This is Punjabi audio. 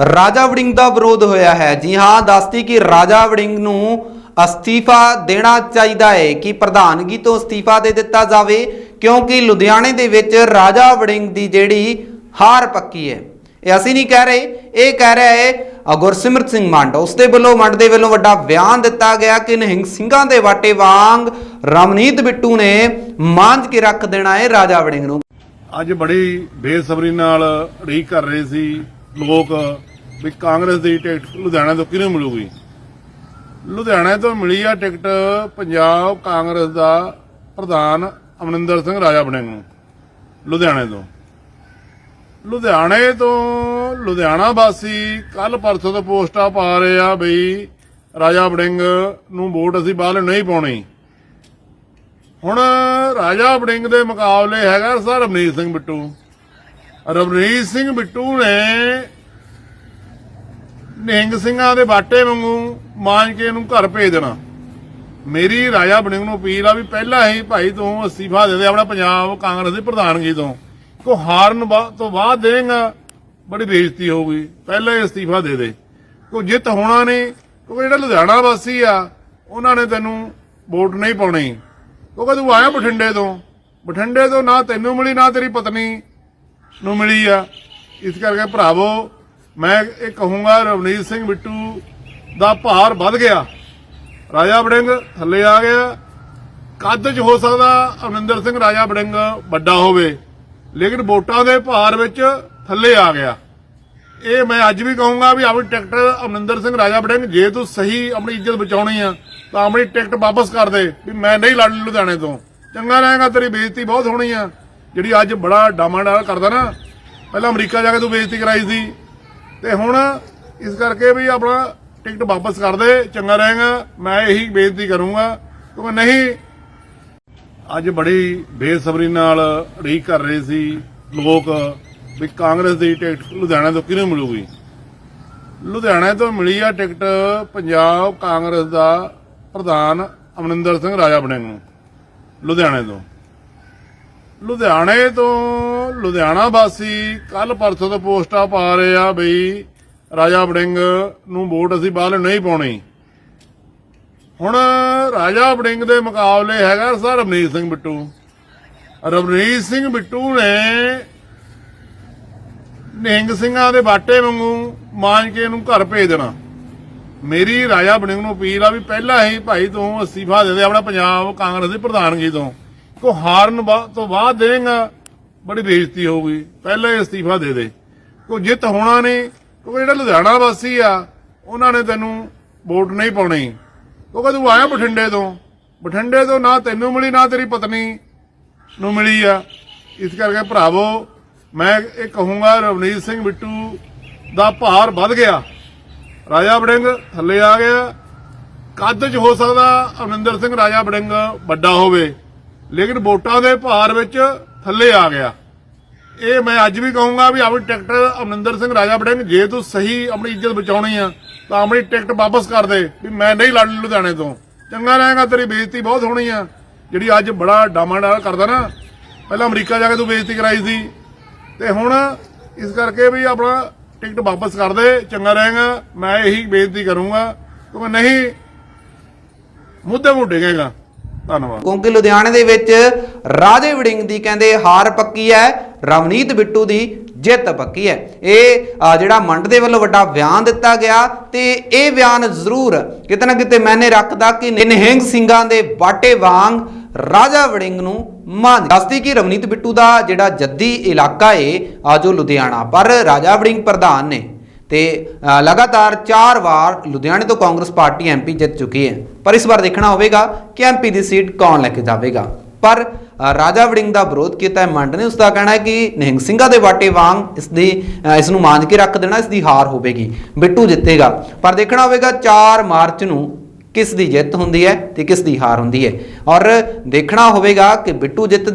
ਰਾਜਾ ਵੜਿੰਗ ਦਾ ਵਿਰੋਧ ਹੋਇਆ ਹੈ। ਜੀ ਹਾਂ, ਦੱਸਦੀ ਕਿ ਰਾਜਾ ਵੜਿੰਗ ਨੂੰ ਅਸਤੀਫਾ ਦੇਣਾ ਚਾਹੀਦਾ ਹੈ ਕਿ ਪ੍ਰਧਾਨਗੀ ਤੋਂ ਅਸਤੀਫਾ ਦੇ ਦਿੱਤਾ ਜਾਵੇ, ਕਿਉਂਕਿ ਲੁਧਿਆਣੇ ਦੇ ਵਿੱਚ ਰਾਜਾ ਵੜਿੰਗ ਦੀ ਜਿਹੜੀ ਹਾਰ ਪੱਕੀ ਹੈ। ਇਹ ਅਸੀਂ ਨਹੀਂ ਕਹਿ ਰਹੇ, ਇਹ ਕਹਿ ਰਿਹਾ ਹੈ ਗੁਰਸਿਮਰਤ ਸਿੰਘ ਮੰਡ। ਉਸ ਦੇ ਵੱਲੋਂ, ਮੰਡ ਦੇ ਵੱਲੋਂ ਵੱਡਾ ਬਿਆਨ ਦਿੱਤਾ ਗਿਆ ਕਿ ਨਿਹੰਗ ਸਿੰਘਾਂ ਦੇ ਵਾਟੇ ਵਾਂਗ ਰਮਨੀਤ ਬਿੱਟੂ ਨੇ ਮਾਂਝ ਕੇ ਰੱਖ ਦੇਣਾ ਹੈ ਰਾਜਾ ਵੜਿੰਗ ਨੂੰ। ਅੱਜ ਬੜੀ ਬੇਸਬਰੀ ਨਾਲ ਉਡੀਕ ਕਰ ਰਹੇ ਸੀ ਲੋਕ ਵੀ ਕਾਂਗਰਸ ਦੀ ਟਿਕਟ ਲੁਧਿਆਣਾ ਤੋਂ ਕਿਹਨੂੰ ਮਿਲੂਗੀ? ਲੁਧਿਆਣਾ ਤੋਂ ਮਿਲੀ ਆ ਟਿਕਟ ਪੰਜਾਬ ਕਾਂਗਰਸ ਦਾ ਪ੍ਰਧਾਨ ਅਮਰਿੰਦਰ ਸਿੰਘ ਰਾਜਾ ਬਣਿੰਗ ਨੂੰ, ਲੁਧਿਆਣੇ ਤੋਂ। ਲੁਧਿਆਣੇ ਤੋਂ ਲੁਧਿਆਣਾ ਵਾਸੀ ਕੱਲ ਪਰਸੋਂ ਤੋਂ ਪੋਸਟਾਂ ਪਾ ਰਹੇ ਆ ਬਈ ਰਾਜਾ ਵੜਿੰਗ ਨੂੰ ਵੋਟ ਅਸੀਂ ਬਾਹਰ ਨਹੀਂ ਪਾਉਣੀ। ਹੁਣ ਰਾਜਾ ਵੜਿੰਗ ਦੇ ਮੁਕਾਬਲੇ ਹੈਗਾ ਸਰ ਰਵਨੀਤ ਸਿੰਘ ਬਿੱਟੂ। ਰਵਨੀਤ ਸਿੰਘ ਬਿੱਟੂ ਨੇ ਨਿਹੰਗ ਸਿੰਘਾਂ ਦੇ ਬਾਟੇ ਵਾਂਗੂ ਮਾਂਜ ਕੇ ਇਹਨੂੰ ਘਰ ਭੇਜ ਦੇਣਾ। ਮੇਰੀ ਰਾਜਾ ਵੜਿੰਗ ਨੂੰ ਅਪੀਲ ਆ ਵੀ ਪਹਿਲਾਂ ਹੀ ਭਾਈ ਤੂੰ ਅਸਤੀਫਾ ਦੇ ਦੇ ਆਪਣਾ ਪੰਜਾਬ ਕਾਂਗਰਸ ਦੀ ਪ੍ਰਧਾਨਗੀ ਤੋਂ। ਕੋ ਹਾਰਨ ਤੋਂ ਬਾਅਦ ਦੇਗਾ ਬੜੀ ਬੇਇੱਜ਼ਤੀ ਹੋਊਗੀ। ਪਹਿਲਾਂ ਹੀ ਅਸਤੀਫਾ ਦੇ ਦੇ। ਕੋ ਜਿੱਤ ਹੋਣਾ ਨਹੀਂ ਕਿਉਂਕਿ ਜਿਹੜਾ ਲੁਧਿਆਣਾ ਵਾਸੀ ਆ, ਉਹਨਾਂ ਨੇ ਤੈਨੂੰ ਵੋਟ ਨਹੀਂ ਪਾਉਣੀ। ਕਿਉਂਕਿ ਤੂੰ ਆਇਆ ਬਠਿੰਡੇ ਤੋਂ? ਬਠਿੰਡੇ ਤੋਂ ਨਾ ਤੈਨੂੰ ਮਿਲੀ, ਨਾ ਤੇਰੀ ਪਤਨੀ ਨੂੰ ਮਿਲੀ ਆ। ਇਸ ਕਰਕੇ ਭਰਾਵੋ ਮੈਂ ਇਹ ਕਹੂੰਗਾ ਰਵਨੀਤ ਸਿੰਘ ਬਿੱਟੂ ਦਾ ਭਾਰ ਵੱਧ ਗਿਆ। ਰਾਜਾ ਬੜਿੰਗ ਥੱਲੇ ਆ ਗਿਆ। ਕੱਦ 'ਚ ਹੋ ਸਕਦਾ ਅਮਰਿੰਦਰ ਸਿੰਘ ਰਾਜਾ ਬੜਿੰਗ ਵੱਡਾ ਹੋਵੇ, ਲੇਕਿਨ ਵੋਟਾਂ ਦੇ ਭਾਰ ਵਿੱਚ ਥੱਲੇ ਆ ਗਿਆ। ਇਹ ਮੈਂ ਅੱਜ ਵੀ ਕਹੂੰਗਾ ਵੀ ਆਪਣੀ ਟਿਕਟ ਅਮਰਿੰਦਰ ਸਿੰਘ ਰਾਜਾ ਬੜਿੰਗ ਜੇ ਤੂੰ ਸਹੀ ਆਪਣੀ ਇੱਜ਼ਤ ਬਚਾਉਣੀ ਆ, ਤਾਂ ਆਪਣੀ ਟਿਕਟ ਵਾਪਸ ਕਰ ਦੇ ਵੀ ਮੈਂ ਨਹੀਂ ਲੜ ਲੁਧਿਆਣੇ ਤੋਂ। ਚੰਗਾ ਰਹੇਗਾ, ਤੇਰੀ ਬੇਇੱਜ਼ਤੀ ਬਹੁਤ ਹੋਣੀ ਆ। ਜਿਹੜੀ ਅੱਜ ਬੜਾ ਡਾਮਾਡਾਲ ਕਰਦਾ ਨਾ, ਪਹਿਲਾਂ ਅਮਰੀਕਾ ਜਾ ਕੇ ਤੂੰ ਬੇਇੱਜ਼ਤੀ ਕਰਾਈ ਸੀ। ਤੇ ਹੁਣ ਇਸ ਕਰਕੇ ਵੀ ਆਪਣਾ ਟਿਕਟ ਵਾਪਸ ਕਰ ਦੇ, ਚੰਗਾ ਰਹੇਗਾ। ਮੈਂ ਇਹੀ ਬੇਨਤੀ ਕਰੂੰਗਾ ਕਿਉਂਕਿ ਨਹੀਂ, ਅੱਜ ਬੜੀ ਬੇਸਬਰੀ ਨਾਲ ਉਡੀਕ ਕਰ ਰਹੇ ਸੀ ਲੋਕ ਵੀ ਕਾਂਗਰਸ ਦੀ ਟਿਕਟ ਲੁਧਿਆਣਾ ਤੋਂ ਕਿਹਨੂੰ ਮਿਲੂਗੀ? ਲੁਧਿਆਣਾ ਤੋਂ ਮਿਲੀ ਆ ਟਿਕਟ ਪੰਜਾਬ ਕਾਂਗਰਸ ਦਾ ਪ੍ਰਧਾਨ ਅਮਰਿੰਦਰ ਸਿੰਘ ਰਾਜਾ ਬਣਿੰਗ ਨੂੰ, ਲੁਧਿਆਣੇ ਤੋਂ। ਲੁਧਿਆਣੇ ਤੋਂ ਲੁਧਿਆਣਾ ਵਾਸੀ ਕੱਲ ਪਰਸੋਂ ਤੋਂ ਪੋਸਟਾਂ ਪਾ ਰਹੇ ਆ ਬਈ ਰਾਜਾ ਵੜਿੰਗ ਨੂੰ ਵੋਟ ਅਸੀਂ ਬਾਹਰ ਨਹੀਂ ਪਾਉਣੀ। ਹੁਣ ਰਾਜਾ ਵੜਿੰਗ ਦੇ ਮੁਕਾਬਲੇ ਹੈਗਾ ਸਰ ਰਵਨੀਤ ਸਿੰਘ ਬਿੱਟੂ। ਰਵਨੀਤ ਸਿੰਘ ਬਿੱਟੂ ਨੇ ਨਿਹੰਗ ਸਿੰਘਾਂ ਦੇ ਬਾਟੇ ਵਾਂਗੂ ਮਾਂਜ ਕੇ ਇਹਨੂੰ ਘਰ ਭੇਜ ਦੇਣਾ। ਮੇਰੀ ਰਾਜਾ ਬੜਿੰਗ ਨੂੰ ਅਪੀਲ ਆ ਵੀ ਪਹਿਲਾਂ ਹੀ ਭਾਈ ਤੂੰ ਅਸਤੀਫਾ ਦੇ ਦੇ ਆਪਣਾ ਪੰਜਾਬ ਕਾਂਗਰਸ ਦੇ ਪ੍ਰਧਾਨਗੀ ਤੋਂ। ਕੋ ਹਾਰਨ ਬਾ- ਤੋਂ ਬਾਅਦ ਦੇਗਾ ਬੜੀ ਬੇਇੱਜ਼ਤੀ ਹੋਊਗੀ ਪਹਿਲਾਂ ਹੀ ਅਸਤੀਫਾ ਦੇ ਦੇ। ਕੋ ਜਿੱਤ ਹੋਣਾ ਨਹੀਂ ਕਿਉਂਕਿ ਜਿਹੜਾ ਲੁਧਿਆਣਾ ਵਾਸੀ ਆ, ਉਹਨਾਂ ਨੇ ਤੈਨੂੰ ਵੋਟ ਨਹੀਂ ਪਾਉਣੀ। ਕਿਉਂਕਿ ਤੂੰ ਆਇਆ ਬਠਿੰਡੇ ਤੋਂ। ਬਠਿੰਡੇ ਤੋਂ ਨਾ ਤੈਨੂੰ ਮਿਲੀ, ਨਾ ਤੇਰੀ ਪਤਨੀ ਨੂੰ ਮਿਲੀ ਆ। ਇਸ ਕਰਕੇ ਭਰਾਵੋ, ਮੈਂ ਇਹ ਕਹੂੰਗਾ, ਰਵਨੀਤ ਸਿੰਘ ਬਿੱਟੂ ਦਾ ਭਾਰ ਵੱਧ ਗਿਆ। ਰਾਜਾ ਬੜਿੰਗ ਥੱਲੇ ਆ ਗਿਆ। ਕੱਦ 'ਚ ਹੋ ਸਕਦਾ ਅਮਰਿੰਦਰ ਸਿੰਘ ਰਾਜਾ ਬੜਿੰਗ ਵੱਡਾ ਹੋਵੇ। ਲੇਕਿਨ ਵੋਟਾਂ ਦੇ ਭਾਰ ਵਿੱਚ ਥੱਲੇ ਆ ਗਿਆ। ਇਹ ਮੈਂ ਅੱਜ ਵੀ ਕਹੂੰਗਾ ਵੀ ਆਪਣੀ ਟਿਕਟ ਅਮਰਿੰਦਰ ਸਿੰਘ ਰਾਜਾ ਬੜਿੰਗ ਜੇ ਤੂੰ ਸਹੀ ਆਪਣੀ ਇੱਜ਼ਤ ਬਚਾਉਣੀ ਆ, ਤਾਂ ਆਪਣੀ ਟਿਕਟ ਵਾਪਸ ਕਰ ਦੇ ਵੀ ਮੈਂ ਨਹੀਂ ਲੜ ਲੁਧਿਆਣੇ ਤੋਂ। ਚੰਗਾ ਰਹੇਗਾ, ਤੇਰੀ ਬੇਇੱਜ਼ਤੀ ਬਹੁਤ ਹੋਣੀ ਆ। ਜਿਹੜੀ ਅੱਜ ਬੜਾ ਡਾਮਾਡਾਲ ਕਰਦਾ ਨਾ, ਪਹਿਲਾਂ ਅਮਰੀਕਾ ਜਾ ਕੇ ਤੂੰ ਬੇਇੱਜ਼ਤੀ ਕਰਾਈ ਸੀ। ਤੇ ਹੁਣ ਇਸ ਕਰਕੇ ਵੀ ਆਪਣਾ ਟਿਕਟ ਵਾਪਸ ਕਰ ਦੇ, ਚੰਗਾ ਰਹੇਗਾ, ਮੈਂ ਇਹੀ ਬੇਨਤੀ ਕਰੂੰਗਾ। ਕਿਉਂਕਿ ਨਹੀਂ, ਮੁੱਦੇ ਮੁੱਢੇਗਾ ਧੰਨਵਾਦ। ਕਿਉਂਕਿ ਲੁਧਿਆਣੇ ਦੇ ਵਿੱਚ ਰਾਜੇ ਵੜਿੰਗ ਦੀ ਕਹਿੰਦੇ ਹਾਰ ਪੱਕੀ ਹੈ, ਰਵਨੀਤ ਬਿੱਟੂ ਦੀ ਜਿੱਤ ਪੱਕੀ ਹੈ। ਇਹ ਜਿਹੜਾ ਮੰਡ ਦੇ ਵੱਲੋਂ ਵੱਡਾ ਬਿਆਨ ਦਿੱਤਾ ਗਿਆ ਤੇ ਇਹ ਬਿਆਨ ਜ਼ਰੂਰ ਕਿਤੇ ਨਾ ਕਿਤੇ ਮੈਨੇ ਰੱਖਦਾ ਕਿ ਨਿਹੰਗ ਸਿੰਘਾਂ ਦੇ ਬਾਟੇ ਵਾਂਗ ਰਾਜਾ ਵੜਿੰਗ ਨੂੰ ਮਾਨ। ਦੱਸਦੀ ਕਿ ਰਵਨੀਤ ਬਿੱਟੂ ਦਾ ਜਿਹੜਾ ਜੱਦੀ ਇਲਾਕਾ ਏ, ਆ ਜੋ ਲੁਧਿਆਣਾ, ਪਰ ਰਾਜਾ ਵੜਿੰਗ ਪ੍ਰਧਾਨ ਨੇ। ਤੇ ਲਗਾਤਾਰ 4 ਵਾਰ ਲੁਧਿਆਣੇ ਤੋਂ ਕਾਂਗਰਸ ਪਾਰਟੀ ਐਮਪੀ ਜਿੱਤ ਚੁੱਕੀ ਹੈ। ਪਰ ਇਸ ਵਾਰ ਦੇਖਣਾ ਹੋਵੇਗਾ ਕਿ ਐਮਪੀ ਦੀ ਸੀਟ ਕੌਣ ਲੈ ਕੇ ਜਾਵੇਗਾ। ਪਰ ਰਾਜਾ ਵੜਿੰਗ ਦਾ ਵਿਰੋਧ ਕੀਤਾ ਹੈ, ਮੰਡ ਨੇ ਉਸ ਦਾ ਕਹਿਣਾ ਹੈ ਕਿ ਨਿਹੰਗ ਸਿੰਘਾਂ ਦੇ ਵਾਟੇ ਵਾਂਗ ਇਸ ਦੀ ਇਸ ਨੂੰ ਮਾਂਜ ਕੇ ਰੱਖ ਦੇਣਾ, ਇਸ ਦੀ ਹਾਰ ਹੋਵੇਗੀ। ਬਿੱਟੂ ਜਿੱਤੇਗਾ। ਪਰ ਦੇਖਣਾ ਹੋਵੇਗਾ 4 ਮਾਰਚ ਨੂੰ ਕਿਸ ਦੀ ਜਿੱਤ ਹੁੰਦੀ ਹੈ ਤੇ ਕਿਸ ਦੀ ਹਾਰ ਹੁੰਦੀ ਹੈ। ਔਰ ਦੇਖਣਾ ਹੋਵੇਗਾ ਕਿ ਬਿੱਟੂ ਜਿੱਤ